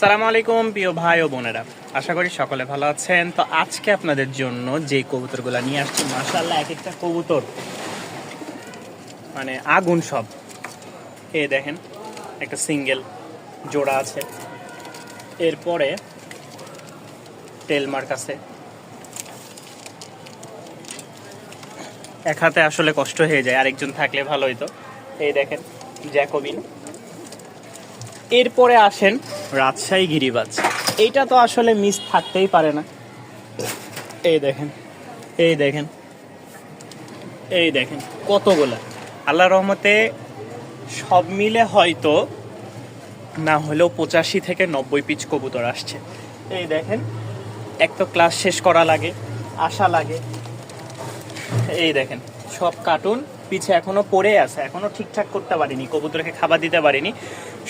সালাম আলাইকুম, প্রিয় ভাই ও বোনেরা। আশা করি সকলে ভালো আছেন। তো আজকে আপনাদের জন্য যে কবুতরগুলো নিয়ে আসছি মাশাল্লাহ এক একটা কবুতর। মানে আগুন সব। এ দেখেন, একটা সিঙ্গেল জোড়া আছে। এরপরে টেলমার্ক আছে। এক হাতে আসলে কষ্ট হয়ে যায়, আরেকজন থাকলে ভালো হইতো এই দেখেন, জ্যাকোবিন। এরপরে আসেন রাজশাহী গিরিবাজ। এইটা তো আসলে মিস থাকতেই পারে না। এই দেখেন এই দেখেন এই দেখেন কতগুলা আল্লাহ রহমতে সব মিলে হয়তো না হলেও পঁচাশি থেকে নব্বই পিচ কবুতর আসছে। এই দেখেন এক তো ক্লাস শেষ করা লাগে আশা লাগে। এই দেখেন সব কার্টুন পিছে এখনও পড়ে আছে এখনও ঠিকঠাক করতে পারিনি কবুতরকে খাবার দিতে পারিনি।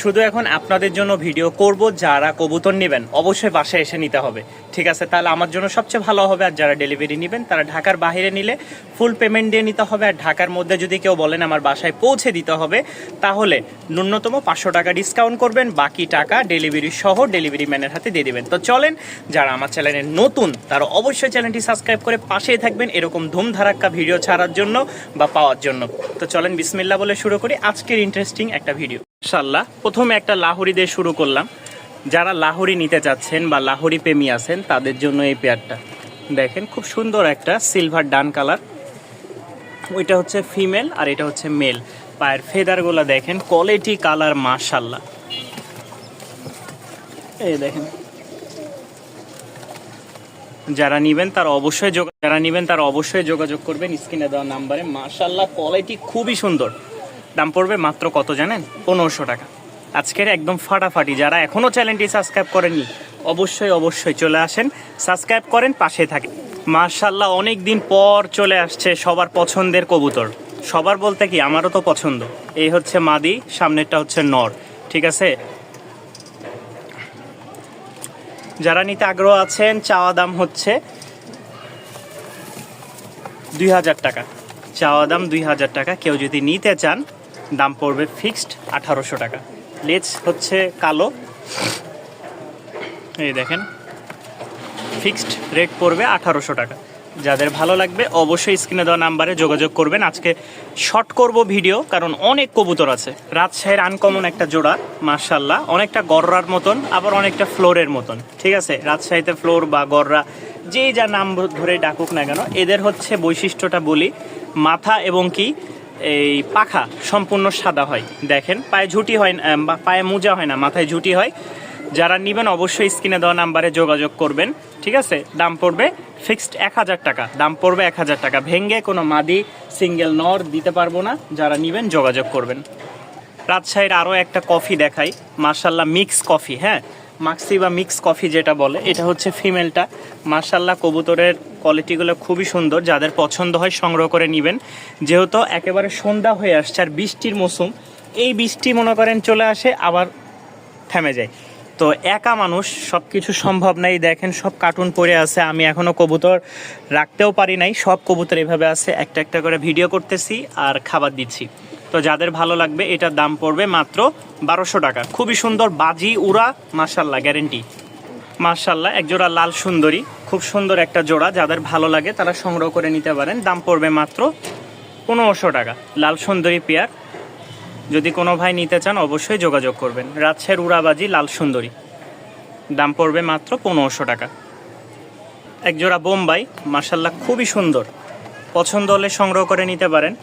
শুধু এখন আপনাদের জন্য ভিডিও করব, যারা কবুতর নেবেন, অবশ্যই বাসায় এসে নিতে হবে। ঠিক আছে, তাহলে আমার জন্য সবচেয়ে ভালো হবে, আর যারা ডেলিভারি নেবেন, তারা ঢাকার বাইরে নিলে ফুল পেমেন্ট দিয়ে নিতে হবে, আর ঢাকার মধ্যে যদি কেউ বলেন আমার বাসায় পৌঁছে দিতে হবে, তাহলে ন্যূনতম পাঁচশো টাকা ডিসকাউন্ট করবেন, বাকি টাকা ডেলিভারি সহ ডেলিভারি ম্যানের হাতে দিয়ে দেবেন। তো চলেন, যারা আমার চ্যানেলে নতুন, তারা অবশ্যই চ্যানেলটি সাবস্ক্রাইব করে পাশেই থাকবেন, এরকম ধুমধারাক্কা ভিডিও ছাড়ার জন্য বা পাওয়ার জন্য। তো চলেন বিসমিল্লা বলে শুরু করি, আজকের ইন্টারেস্টিং একটা ভিডিও ইনশাল্লাহ প্রথমে একটা লাহোরি দিয়ে শুরু করলাম। যারা লাহোরি নিতে চাচ্ছেন বা লাহোরি প্রেমী আছেন, তাদের জন্য এই পেয়ারটা। দেখেন, খুব সুন্দর একটা সিলভার ডান কালার ওইটা হচ্ছে ফিমেল আর এটা হচ্ছে মেল পায়ের ফেদারগুলো দেখেন কোয়ালিটি কালার মাশাল্লাহ এই দেখেন। যারা নেবেন, তারা অবশ্যই যারা নেবেন, তারা অবশ্যই যোগাযোগ করবেন। স্ক্রিনে দেওয়া নাম্বারে। মাশাল্লাহ কোয়ালিটি খুবই সুন্দর। দাম পড়বে মাত্র কত জানেন? পনেরোশো টাকা। আজকের একদম ফাটাফাটি, যারা এখনও চ্যানেলটি সাবস্ক্রাইব করেননি, অবশ্যই অবশ্যই চলে আসেন, সাবস্ক্রাইব করেন, পাশে থাকেন। মাশাল্লাহ অনেক দিন পর চলে আসছে সবার পছন্দের কবুতর। সবার বলতে কি, আমারও তো পছন্দ। এই হচ্ছে মাদি, সামনেরটা হচ্ছে নর, ঠিক আছে? যারা নিতে আগ্রহ আছেন, চাওয়া দাম হচ্ছে দুই হাজার টাকা। চাওয়া দাম দুই হাজার টাকা। কেউ যদি নিতে চান দাম পড়বে ফিক্সড আঠারোশো টাকা। লেজ হচ্ছে কালো। এই দেখেন, ফিক্সড রেট পড়বে আঠারোশো টাকা। যাদের ভালো লাগবে অবশ্যই স্ক্রিনে দেওয়া নাম্বারে যোগাযোগ করবেন। আজকে শর্ট করব ভিডিও কারণ অনেক কবুতর আছে। রাজশাহীর আনকমন একটা জোড়া মার্শাল্লাহ অনেকটা গররার মতন, আবার অনেকটা ফ্লোরের মতন। ঠিক আছে? রাজশাহীতে ফ্লোর বা গররা, যেই যা নাম ধরে ডাকুক না কেন, এদের হচ্ছে বৈশিষ্ট্যটা বলি, মাথা এবং কি এই পাখা সম্পূর্ণ সাদা হয়। দেখেন, পায়ে ঝুটি হয় বা পায়ে মোজা হয় না, মাথায় ঝুটি হয়। যারা নেবেন অবশ্যই স্ক্রিনে দেওয়া নাম্বারে যোগাযোগ করবেন, ঠিক আছে? দাম পড়বে ফিক্সড এক হাজার টাকা, দাম পড়বে এক হাজার টাকা। ভেঙ্গে কোনো মাদি সিঙ্গেল নর দিতে পারব না, যারা নেবেন যোগাযোগ করবেন। রাজশাহীর আরও একটা কফি দেখাই মার্শাল্লাহ মিক্স কফি হ্যাঁ? মাক্সি বা মিক্স কফি যেটা বলে, এটা হচ্ছে ফিমেলটা। মার্শাল্লাহ কবুতরের কোয়ালিটিগুলো খুবই সুন্দর। যাদের পছন্দ হয় সংগ্রহ করে নেবেন। যেহেতু একেবারে সন্ধ্যা হয়ে আসছে আর বৃষ্টির মৌসুম, এই বৃষ্টি মনে করেন চলে আসে, আবার থেমে যায়। তো একা মানুষ সব কিছু সম্ভব নাই। দেখেন, সব কার্টুন পড়ে আছে। আমি এখনও কবুতর রাখতেও পারি নাই। সব কবুতর এভাবে আছে। একটা একটা করে ভিডিও করতেছি আর খাবার দিচ্ছি। তো যাদের ভালো লাগবে, এটার দাম পড়বে মাত্র বারোশো টাকা। খুবই সুন্দর বাজি, উড়া মার্শাল্লাহ গ্যারেন্টি মার্শাল্লাহ একজোড়া লাল সুন্দরী, খুব সুন্দর একটা জোড়া। যাদের ভালো লাগে, তারা সংগ্রহ করে নিতে পারেন। দাম পড়বে মাত্র পনেরোশো টাকা। লাল সুন্দরী পেয়ার। যদি কোনো ভাই নিতে চান, অবশ্যই যোগাযোগ করবেন। রাজশাহীর উড়াবাজি, লাল সুন্দরী। দাম পড়বে মাত্র পনেরোশো টাকা। একজোড়া বোম্বাই মার্শাল্লাহ খুবই সুন্দর। পছন্দ হলে সংগ্রহ করে নিতে পারেন।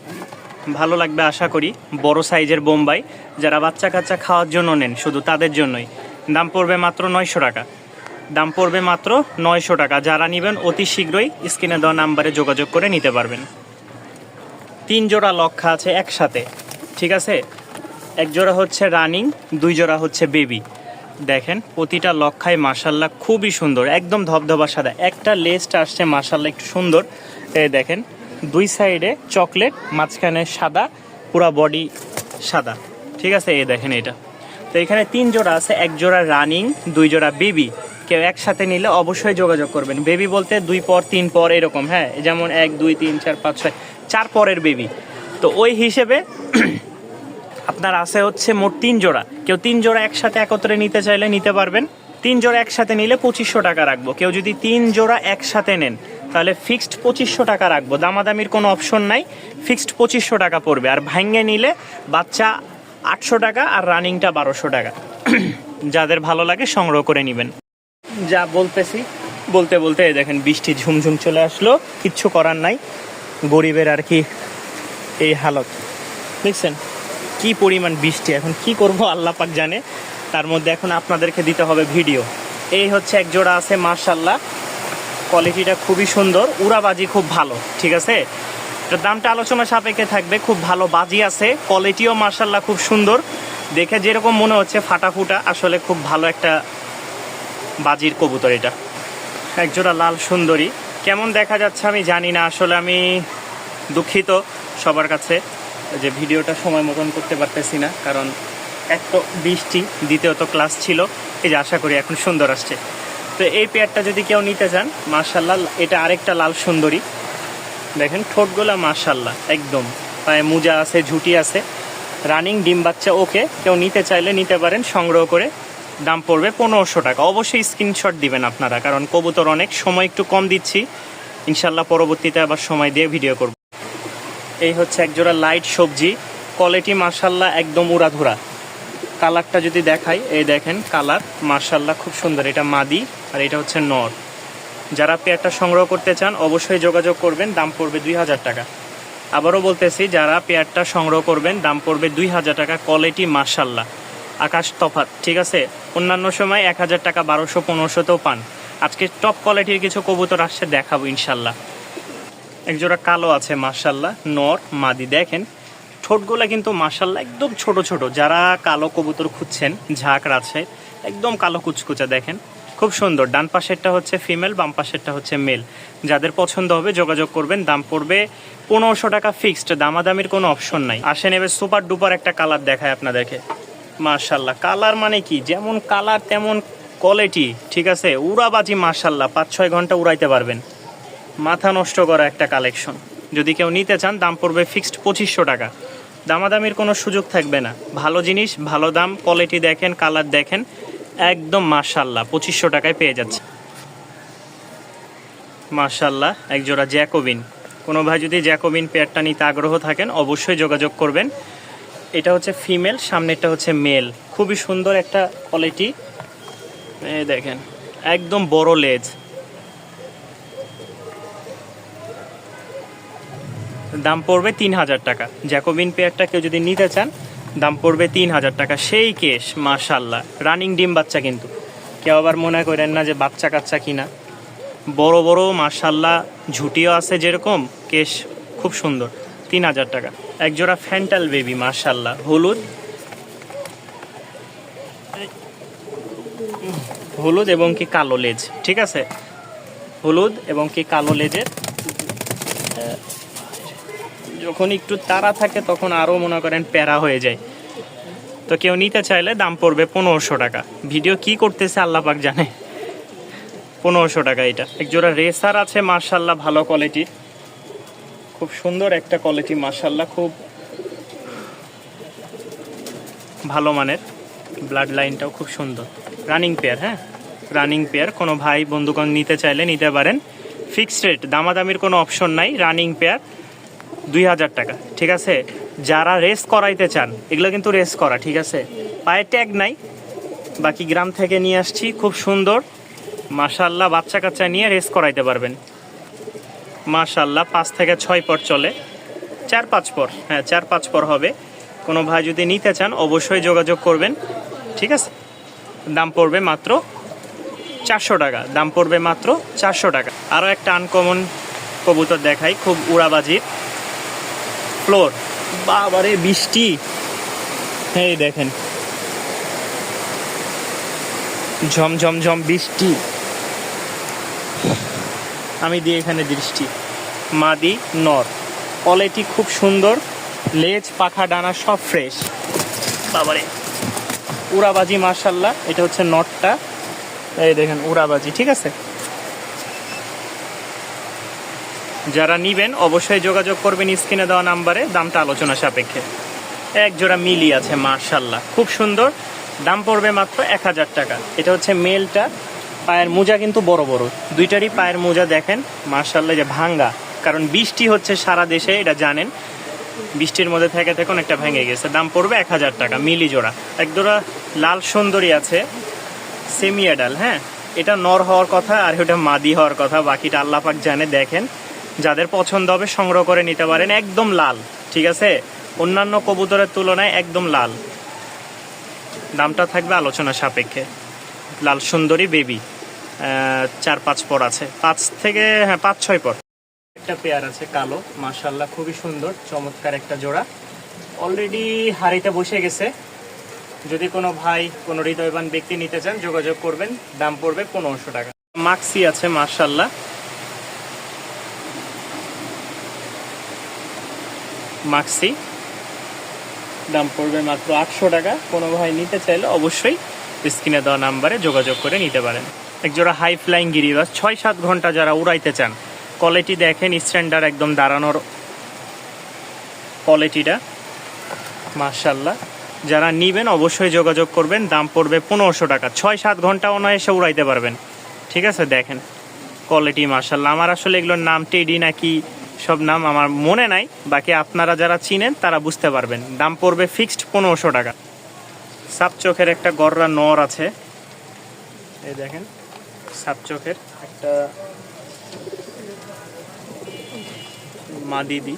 ভালো লাগবে আশা করি। বড় সাইজের বোম্বাই। যারা বাচ্চা কাচ্চা খাওয়ার জন্য নেন, শুধু তাদের জন্যই। দাম পড়বে মাত্র নয়শো টাকা। দাম পড়বে মাত্র নয়শো টাকা। যারা নেবেন, অতি শীঘ্রই স্ক্রিনে দেওয়া নাম্বারে যোগাযোগ করে নিতে পারবেন। তিন জোড়া লক্ষা আছে একসাথে। ঠিক আছে? এক জোড়া হচ্ছে রানিং, দুই জোড়া হচ্ছে বেবি। দেখেন, প্রতিটা লক্ষায় মাসাল্লাহ খুবই সুন্দর। একদম ধবধবা সাদা। একটা লেজটা আসছে মাসাল্লাহ একটু সুন্দর। এই দেখেন দুই সাইডে চকলেট, মাঝখানে সাদা, পুরা বডি সাদা। ঠিক আছে? এই দেখেন এটা। তো এখানে তিন জোড়া আছে, এক জোড়া রানিং, দুই জোড়া বেবি। কেউ একসাথে নিলে অবশ্যই যোগাযোগ করবেন। বেবি বলতে দুই পর, তিন পর এরকম হ্যাঁ? যেমন এক, দুই, তিন, চার, পাঁচ, ছয়, চার পরের বেবি। তো ওই হিসেবে আপনার আছে হচ্ছে মোট তিন জোড়া। কেউ তিন জোড়া একসাথে একত্রে নিতে চাইলে নিতে পারবেন। তিন জোড়া একসাথে নিলে পঁচিশশো টাকা রাখব। কেউ যদি তিন জোড়া একসাথে নেন তাহলে ফিক্সড পঁচিশশো টাকা রাখব। দামাদামির কোনো অপশন নাই। ফিক্সড পঁচিশশো টাকা পড়বে। আর ভাঙ্গে নিলে বাচ্চা আটশো টাকা আর রানিংটা বারোশো টাকা। যাদের ভালো লাগে সংগ্রহ করে নেবেন। যা বলতেছি, বলতে বলতে দেখেন, বৃষ্টি ঝুমঝুম চলে আসলো। কিচ্ছু করার নাই। গরিবের আর কি এই হালত। দেখছেন? কি পরিমাণ বৃষ্টি। এখন কি করব, আল্লাহ পাক জানে। তার মধ্যে এখন আপনাদেরকে দিতে হবে ভিডিও। এই হচ্ছে এক জোড়া আছে মার্শাল্লাহ কোয়ালিটিটা খুবই সুন্দর, উড়াবাজি খুব ভালো, ঠিক আছে? এটার দামটা আলোচনা সাপেক্ষে থাকবে, খুব ভালো বাজি আছে কোয়ালিটিও মার্শাল্লাহ খুব সুন্দর। দেখে যেরকম মনে হচ্ছে, ফাটাফুটা, আসলে খুব ভালো একটা বাজির কবুতর এটা। একজোড়া লাল সুন্দরী, কেমন দেখা যাচ্ছে আমি জানি না, আসলে আমি দুঃখিত সবার কাছে যে ভিডিওটা সময় মতন করতে পারতেছি না, কারণ এক তো বৃষ্টি, দ্বিতীয়ত ক্লাস ছিল, এই যে আশা করি এখন সুন্দর আসছে। তো এই পেয়ারটা যদি কেউ নিতে চান মার্শাল্লাহ এটা আরেকটা লাল সুন্দরী। দেখেন, ঠোঁটগুলা মার্শাল্লাহ একদম। পায়ে মোজা আছে, ঝুটি আছে। রানিং ডিম বাচ্চা, ওকে। কেউ নিতে চাইলে নিতে পারেন, সংগ্রহ করে। দাম পড়বে পনেরোশো টাকা। অবশ্যই স্ক্রিনশট দিবেন আপনারা, কারণ কবুতর অনেক সময় একটু কম দিচ্ছি। ইনশাল্লাহ পরবর্তীতে আবার সময় দিয়ে ভিডিও করব। এই হচ্ছে একজোড়া লাইট সবজি। কোয়ালিটি মার্শাল্লাহ একদম উড়াধুরা। কালারটা যদি দেখাই, এই দেখেন, কালার মার্শাল্লাহ খুব সুন্দর। এটা মাদি। আর এটা হচ্ছে নর। যারা পেয়ারটা সংগ্রহ করতে চান, অবশ্যই যোগাযোগ করবেন, দাম পড়বে দুই হাজার টাকা। আবারও বলতেছি, যারা পেয়ারটা সংগ্রহ করবেন, দাম পড়বে দুই হাজার টাকা, কোয়ালিটি মার্শাল্লাহ আকাশ তফাত ঠিক আছে? অন্যান্য সময় এক হাজার টাকা, বারোশো, পনেরোশোতেও পান। আজকে টপ কোয়ালিটির কিছু কবুতর আসছে, দেখাবো ইনশাল্লাহ একজোড়া কালো আছে মার্শাল্লাহ নর, মাদি। দেখেন, ঠোঁটগুলা কিন্তু মার্শাল্লাহ একদম ছোট ছোট। যারা কালো কবুতর খুঁজছেন, ঝাঁক আছে একদম কালো কুচকুচা দেখেন। খুব সুন্দর। ডান পাশেরটা হচ্ছে ফিমেল বাম পাশেরটা হচ্ছে মেল যাদের পছন্দ হবে যোগাযোগ করবেন। দাম পড়বে পনেরোশো টাকা ফিক্সড দামাদামির কোনো অপশন নাই। আসেন এবার সুপার ডুপার একটা কালার দেখায় আপনাদেরকে। মার্শাল্লাহ কালার মানে কি? যেমন কালার তেমন কোয়ালিটি ঠিক আছে? উড়াবাজি মার্শাল্লাহ পাঁচ, ছয় ঘণ্টা উড়াইতে পারবেন। মাথা নষ্ট করা একটা কালেকশন যদি কেউ নিতে চান, দাম পড়বে ফিক্সড পঁচিশশো টাকা। দামাদামির কোনো সুযোগ থাকবে না। ভালো জিনিস, ভালো দাম কোয়ালিটি দেখেন কালার দেখেন। একদম মার্শাল্লাহ পঁচিশশো টাকায় পেয়ে যাচ্ছে। মার্শাল্লাহ একজোড়া জ্যাকোবিন। কোনো ভাই যদি জ্যাকোবিন পেয়ারটা নিতে আগ্রহ থাকেন, অবশ্যই যোগাযোগ করবেন। এটা হচ্ছে ফিমেল, সামনেরটা হচ্ছে মেল। খুবই সুন্দর একটা কোয়ালিটি। দেখেন, একদম বড় লেজ। দাম পড়বে তিন হাজার টাকা। জ্যাকোবিন পেয়ারটা কেউ যদি নিতে চান দাম পড়বে তিন হাজার টাকা। সেই কেশ মার্শাল্লাহ রানিং ডিম বাচ্চা কিন্তু। কেউ আবার মনে করেন না যে বাচ্চা কাচ্চা কিনা। বড় বড় মার্শাল্লাহ ঝুটিও আছে যেরকম। কেশ খুব সুন্দর। তিন হাজার টাকা। একজোড়া ফ্যান্টাল বেবি মার্শাল্লাহ হলুদ। হলুদ এবং কি কালো লেজ। ঠিক আছে? হলুদ এবং কি কালো লেজের যখন একটু তারা থাকে, তখন আরও মনে করেন প্যারা হয়ে যায়। তো কেউ নিতে চাইলে দাম পড়বে পনেরোশো টাকা। ভিডিও কি করতেছে আল্লাহ পাক জানে। পনেরোশো টাকা এটা। একজোড়া রেসার আছে মার্শাল্লাহ ভালো কোয়ালিটির খুব সুন্দর একটা কোয়ালিটি মার্শাল্লাহ খুব ভালো মানের। ব্লাড লাইনটাও খুব সুন্দর। রানিং পেয়ার হ্যাঁ? রানিং পেয়ার কোনো ভাই, বন্ধুগণ নিতে চাইলে নিতে পারেন। ফিক্সড রেট দামাদামির কোনো অপশন নাই। রানিং পেয়ার দুই হাজার টাকা, ঠিক আছে? যারা রেস করাইতে চান, এগুলো কিন্তু রেস করা, ঠিক আছে? পায়ে ট্যাগ নাই, বাকি গ্রাম থেকে নিয়ে আসছি, খুব সুন্দর। মাশাল্লাহ বাচ্চা কাচ্চা নিয়ে রেস করাইতে পারবেন। মাশাল্লাহ পাঁচ থেকে ছয় পর চলে। চার পাঁচ পর হ্যাঁ চার পাঁচ পর হবে। কোনো ভাই যদি নিতে চান, অবশ্যই যোগাযোগ করবেন, ঠিক আছে? দাম পড়বে মাত্র চারশো টাকা, দাম পড়বে মাত্র চারশো টাকা। আরও একটা আনকমন কবুতর দেখাই, খুব উড়াবাজির। ফ্লোর। বাবারে, বৃষ্টি। এই দেখেন। ঝমঝম ঝম বৃষ্টি। আমি দিই এখানে দৃষ্টি। মাদি, নর। কোয়ালিটি খুব সুন্দর। লেজ, পাখা, ডানা সব ফ্রেশ বাবারে। উড়াবাজি মার্শাল্লাহ এটা হচ্ছে নটটা। এই দেখেন, উড়াবাজি, ঠিক আছে? যারা নিবেন অবশ্যই যোগাযোগ করবেন স্ক্রিনে দেওয়া নাম্বারে, দামটা আলোচনা সাপেক্ষে। এক জোড়া মিলি আছে মার্শাল্লাহ খুব সুন্দর, দাম পড়বে মাত্র এক হাজার টাকা। এটা হচ্ছে মেলটা, পায়ের মোজা কিন্তু বড় বড়। দুইটারই পায়ের মোজা দেখেন মার্শাল্লাহ যে ভাঙ্গা। কারণ বৃষ্টি হচ্ছে সারা দেশে, এটা জানেন। বৃষ্টির মধ্যে থেকে থেকে অনেকটা ভেঙে গেছে। দাম পড়বে এক হাজার টাকা, মিলি জোড়া। এক জোড়া লাল সুন্দরী আছে সেমি অ্যাডাল হ্যাঁ? এটা নর হওয়ার কথা আর ওটা মাদি হওয়ার কথা, বাকিটা আল্লাহ পাক জানে, দেখেন। যাদের পছন্দ হবে সংগ্রহ করে নিতে পারেন, একদম লাল, ঠিক আছে? অন্যান্য কবুতরের তুলনায় একদম লাল। দামটা থাকবে আলোচনা সাপেক্ষে। লাল সুন্দরী বেবি চার পাঁচ পর আছে। পাঁচ থেকে হ্যাঁ পাঁচ ছয় পর। একটা পেয়ার আছে কালো মার্শাল্লাহ খুবই সুন্দর, চমৎকার একটা জোড়া। অলরেডি হাড়িতে বসে গেছে। যদি কোনো ভাই, কোনো হৃদয়বান ব্যক্তি নিতে চান, যোগাযোগ করবেন, দাম পড়বে পনেরোশো টাকা। মাক্সি আছে মার্শাল্লাহ মাক্সি দাম পড়বে মাত্র আটশো টাকা। কোনো ভাই নিতে চাইলে অবশ্যই স্ক্রিনে দেওয়া নাম্বারে যোগাযোগ করে নিতে পারেন। একজোড়া হাই ফ্লাইং গিরিবাস, ছয় সাত ঘণ্টা যারা উড়াইতে চান কোয়ালিটি দেখেন স্ট্যান্ডার্ড একদম দাঁড়ানোর কোয়ালিটিটা মার্শাল্লাহ যারা নিবেন অবশ্যই যোগাযোগ করবেন, দাম পড়বে পনেরোশো টাকা। ছয় সাত ঘণ্টা অনায়াসে উড়াইতে পারবেন। ঠিক আছে, দেখেন। কোয়ালিটি মার্শাল্লাহ আমার আসলে এগুলোর নাম টেডি নাকি সব নাম আমার মনে নাই, বাকি আপনারা যারা চিনেন তারা বুঝতে পারবেন। দাম পড়বে ফিক্সড পনেরোশো টাকা। সাপ চোখের একটা গররা নর আছে। এই দেখেন, সাপ চোখের একটা মা দিদি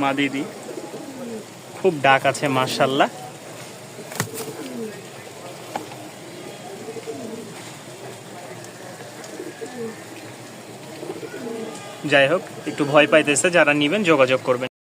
মা দিদি খুব ডাক আছে মার্শাল্লাহ যাই হোক একটু ভয় পাইতেছে যারা নেবেন যোগাযোগ করবেন।